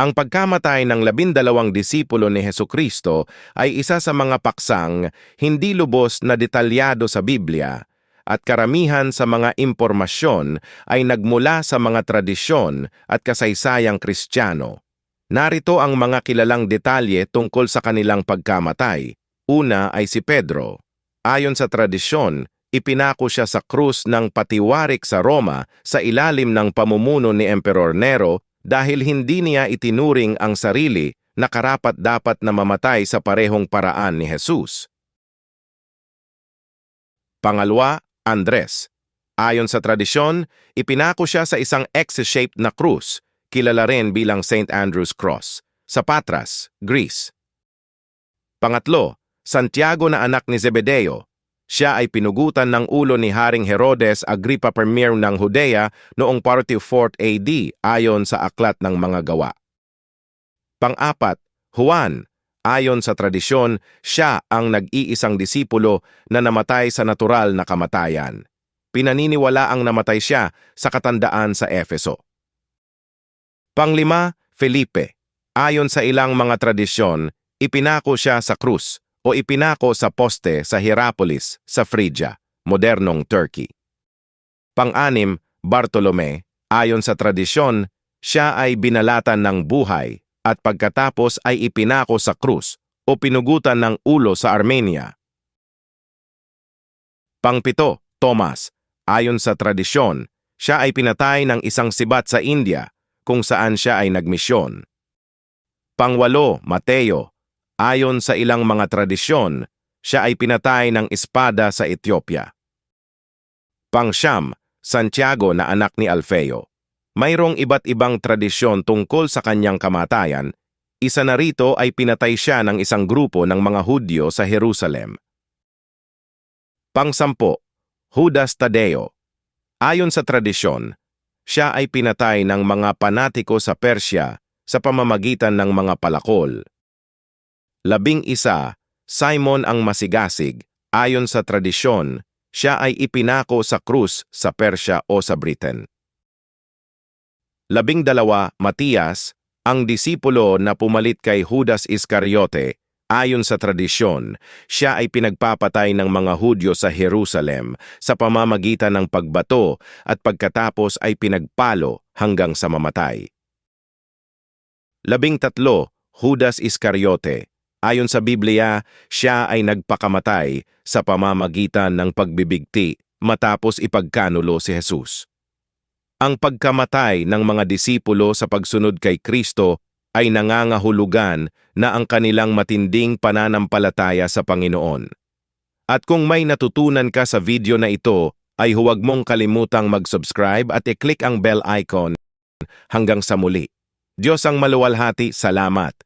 Ang pagkamatay ng labindalawang disipulo ni Heso Kristo ay isa sa mga paksang hindi lubos na detalyado sa Biblia at karamihan sa mga impormasyon ay nagmula sa mga tradisyon at kasaysayang Kristiyano. Narito ang mga kilalang detalye tungkol sa kanilang pagkamatay. Una ay si Pedro. Ayon sa tradisyon, ipinako siya sa krus ng patiwarik sa Roma sa ilalim ng pamumuno ni Emperor Nero dahil hindi niya itinuring ang sarili na karapat-dapat na mamatay sa parehong paraan ni Jesus. Pangalawa, Andres. Ayon sa tradisyon, ipinako siya sa isang X-shaped na krus, kilala rin bilang St. Andrew's Cross, sa Patras, Greece. Pangatlo, Santiago na anak ni Zebedeo. Siya ay pinugutan ng ulo ni Haring Herodes Agrippa I ng Judea noong 44 AD ayon sa aklat ng mga gawa. Pang-apat, Juan. Ayon sa tradisyon, siya ang nag-iisang disipulo na namatay sa natural na kamatayan. Pinaniniwala ang namatay siya sa katandaan sa Efeso. Panglima, Felipe. Ayon sa ilang mga tradisyon, ipinako siya sa krus o ipinako sa poste sa Hierapolis sa Phrygia, modernong Turkey. Pang-anim, Bartolome. Ayon sa tradisyon, siya ay binalatan ng buhay at pagkatapos ay ipinako sa krus o pinugutan ng ulo sa Armenia. Pangpito, Thomas. Ayon sa tradisyon, siya ay pinatay ng isang sibat sa India kung saan siya ay nagmisyon. Pangwalo, Mateo. Ayon sa ilang mga tradisyon, siya ay pinatay ng espada sa Ethiopia. Pangsyam, Santiago na anak ni Alfeo. Mayroong iba't ibang tradisyon tungkol sa kanyang kamatayan, isa na rito ay pinatay siya ng isang grupo ng mga Hudyo sa Jerusalem. Pangsampo, Judas Tadeo. Ayon sa tradisyon, siya ay pinatay ng mga panatiko sa Persya sa pamamagitan ng mga palakol. Labing isa, Simon ang masigasig. Ayon sa tradisyon, siya ay ipinako sa krus sa Persya o sa Britain. Labing dalawa, Matias, ang disipulo na pumalit kay Judas Iscariote, ayon sa tradisyon, siya ay pinagpapatay ng mga Hudyo sa Jerusalem sa pamamagitan ng pagbato at pagkatapos ay pinagpalo hanggang sa mamatay. Labing tatlo, Judas Iscariote. Ayon sa Biblia, siya ay nagpakamatay sa pamamagitan ng pagbibigti matapos ipagkanulo si Jesus. Ang pagkamatay ng mga disipulo sa pagsunod kay Kristo ay nangangahulugan na ang kanilang matinding pananampalataya sa Panginoon. At kung may natutunan ka sa video na ito, ay huwag mong kalimutang mag-subscribe at i-click ang bell icon. Hanggang sa muli. Diyos ang maluwalhati, salamat.